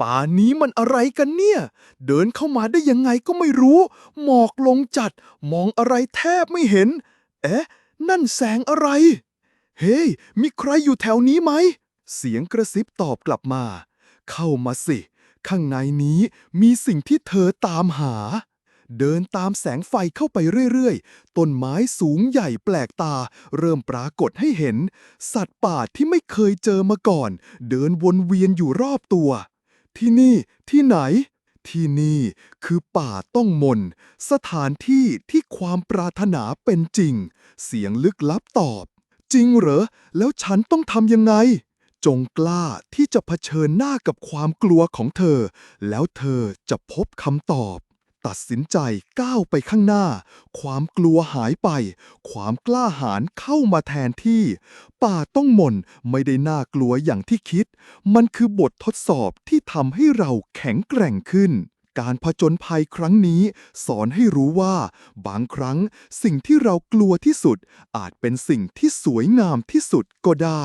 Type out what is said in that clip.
ป่านี้มันอะไรกันเนี่ย เดินเข้ามาได้ยังไงก็ไม่รู้ หมอกลงจัด มองอะไรแทบไม่เห็น เอ๊ะ นั่นแสงอะไร เฮ้ย มีใครอยู่แถวนี้ไหม เสียงกระซิบตอบกลับมา เข้ามาสิ ข้างในนี้มีสิ่งที่เธอตามหา เดินตามแสงไฟเข้าไปเรื่อยๆ ต้นไม้สูงใหญ่แปลกตา เริ่มปรากฏให้เห็น สัตว์ป่าที่ไม่เคยเจอมาก่อน เดินวนเวียนอยู่รอบตัว ที่นี่ที่ไหน ที่นี่คือป่าต้องมน สถานที่ที่ความปรารถนาเป็นจริง เสียงลึกลับตอบ จริงเหรอ แล้วฉันต้องทำยังไง จงกล้าที่จะเผชิญหน้ากับความกลัวของเธอ แล้วเธอจะพบคำตอบ ตัดสินใจก้าวไปข้างหน้า ความกลัวหายไป ความกล้าหาญเข้ามาแทนที่ ป่าต้องมนไม่ได้น่ากลัวอย่างที่คิด มันคือบททดสอบที่ทำให้เราแข็งแกร่งขึ้นการผจญภัยครั้งนี้ สอนให้รู้ว่า บางครั้งสิ่งที่เรากลัวที่สุด อาจเป็นสิ่งที่สวยงามที่สุดก็ได้